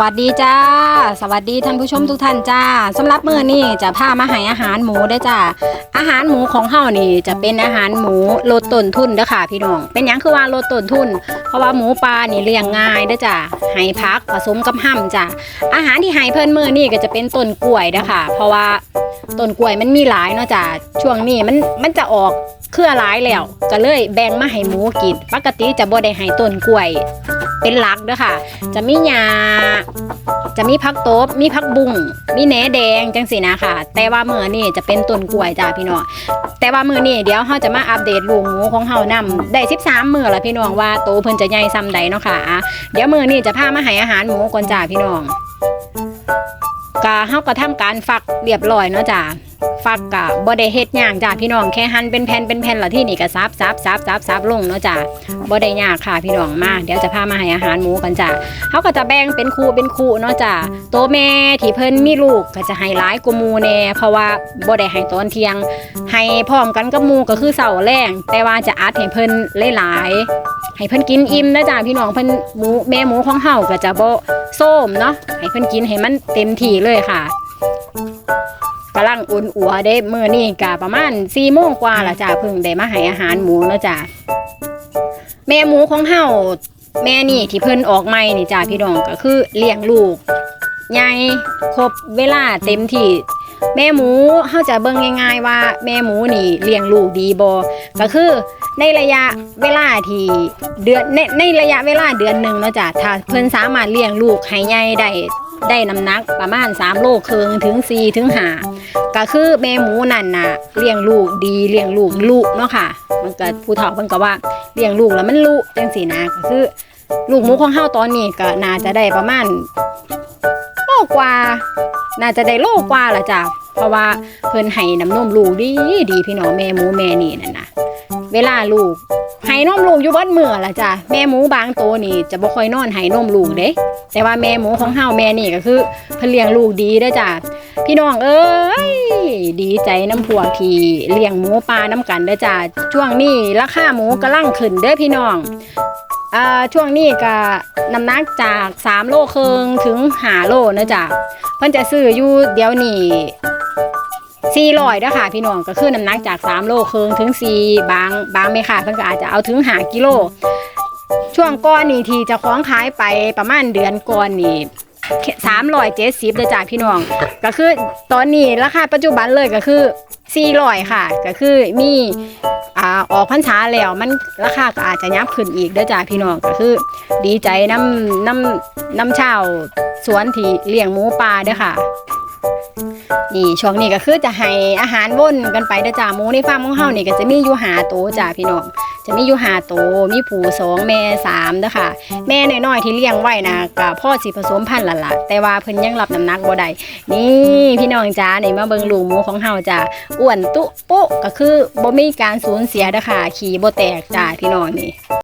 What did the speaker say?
วัสดีจ้า สวัสดีท่านผู้ชมทุกท่านจ้าสำหรับมื้อนี้จะพามาให้อาหารหมูได้จ้า อาหารหมูของเฮานี่จะเป็นอาหารหมูลดต้นทุนเด้อค่ะพี่น้อง เป็นหยังคือว่าลดต้นทุน เพราะว่าหมูปลานี่เลี้ยงง่ายเด้อจ้าให้พักผสมกับห้ำจ้า อาหารที่ให้เพิ่นมื้อนี้ก็จะเป็นต้นกล้วยเด้อค่ะ เพราะว่าต้นกล้วยมันมีหลายเนาะจ้า ช่วงนี้มันมันจะออกเครือหลายแล้ว ก็เลยแบ่งมาให้หมูกิน ปกติจะบ่ได้ให้ต้นกล้วย เป็นหลักเด้อค่ะ จะมีหญ้าจะมีผักโต๊บมีผักบุ้งมีแหนแดงจังสินะค่ะ แต่ว่ามือนี้จะเป็นต้นกล้วยจ้าพี่น้องแต่ว่ามือนี้เดี๋ยวเฮาจะมาอัปเดตลูกหมูของเฮานำได้ 13 มื้อล้วพี่น้องว่าโตเพิ่นจะใหญ่ซ้ำใดเนาะค่ะอะเดี๋ยวมือนี้จะพามาให้อาหารหมูก่อนจ้าพี่น้องกะเฮาก็ทำการฟักเรียบร้อยเนาะจ้า ฟักกะบ่ได้เฮ็ดหยังจ้าพี่น้องแค่หั่นเป็นแผ่นเป็นแผ่นล้วที่นี่ก็ซับซับซับซับซับลงเนาะจ้าบ่ได้ยากค่ะพี่น้องมาเดี๋ยวจะพามาให้อาหารหมูกันจ้ะเขาก็จะแบ่งเป็นคู่เป็นคู่เนาะจ้ะโตแม่ที่เพิ่นมีลูกก็จะให้หลายกว่าหมูแน่เพราะว่าบ่ได้ให้ตอนเที่ยง ให้พร้อมกันกับหมูก็คือเสาแรงแต่ว่าจะอัดให้เพิ่นหลายๆให้เพิ่นกินอิ่มนะจ้ะพี่น้องเพิ่นหมูแม่หมูของเฮาก็จะบ่ส้มเนาะให้เพิ่นกินให้มันเต็มที่เลยค่ะ กำลังอุ่นอัวได้มื้อนี้ก็ประมาณ4โมงกว่าละจ้ะเพิ่งได้มาให้อาหารหมูเนาะจ้ะแม่หมูของเฮาแม่นี่ที่เพิ่นออกใหม่นี่จ้าพี่น้องก็คือเลี้ยงลูกใหญ่ครบเวลาเต็มที่แม่หมูเฮาจะเบิ่งง่ายๆว่าแม่หมูนี่เลี้ยงลูกดีบก็คือในระยะเวลาที่เดือนในในระยะเวลาเดือนหนึ่งเนาะจ้ะถ้าเพิ่นสามารถเลี้ยงลูกให้ใหญ่ได้ได้น้ำหนักประมาณ3โลครึ่งถึง4ถึง5 ก็คือแม่หมูนั่นน่ะเลี้ยงลูกดีเลี้ยงลูกลูกเนาะค่ะ มันก็ผู้เฒ่าเพิ่นก็ว่าเลี้ยงลูกแล้วมันลูกจังสีนะก็คือ ลูกหมูของเฮาตอนนี้ก็น่าจะได้ประมาณโลกว่า น่าจะได้โลกว่าละจ้ะเพราะว่าเพิ่นให้น้ำนมลูกดีดีพี่น้องแม่หมูแม่นี่นั่นนะเวลาลูกให้นมลูกอยู่เบัดมื้อละจ้ะแม่หมูบางตัวนี่จะบ่ค่อยนอนให้นมลูกเด้แต่ว่าแม่หมูของเฮาแม่นี่ก็คือเพิ่นเลี้ยงลูกดีเด้อจ้ะพี่น้องเอ้ย ดีใจน้ำพวกที่เลี้ยงหมูปลาน้ำกันเด้อจ้ะช่วงนี้ราคาหมูกำลังขึ้นเด้อพี่น้องอ่าช่วงนี้ก็น้ำหนักจาก3โลครึ่งถึง5โลนะจ๊ะเพิ่นจะซื้ออยู่เดี๋ยวนี้400นะคะพี่น้องก็คือน้ำหนักจาก 3 โลครึ่งถึง 4 บางบางแม่ค่ะเพิ่นก็อาจจะเอาถึง5กิโล ช่วงก่อนนี่ที่จะคล้องขายไปประมาณเดือนก่อนนี่ สามร้อยเจ็ดสิบเลยจ้ะพี่น้อง ก็คือตอนนี้ราคาปัจจุบันเลยก็คือสี่ร้อยค่ะ ก็คือมีอ่าออกพรรษาแล้วมันราคาก็อาจจะยับขึ้นอีกเด้อจ้าพี่น้องก็คือ ดีใจน้ำน้ำน้ำชาวสวนที่เลี้ยงหมูปลาเด้อค่ะ นี่ช่วงนี้ก็คือจะให้อาหารว่นกันไปเด้อจ้าหมูในฟาร์มของเฮานี่ก็จะมีอยู่หาโตจ้าพี่น้องจะมีอยู่หาโตมีผูสองแม่สามเด้อค่ะ แม่น้อยๆที่เลี้ยงไว้นะก็พ่อสิผสมพันธุ์ละละแต่ว่าเพิ่นยังรับน้ำหนักบ่ได้นี่พี่น้องจ้านี่มาเบิ่งลูกหมูของเฮาจ้าอ้วนตุปุ๊ก็คือบ่มีการสูญเสียเด้อค่ะ ขี่บ่แตกจ้าพี่น้องนี่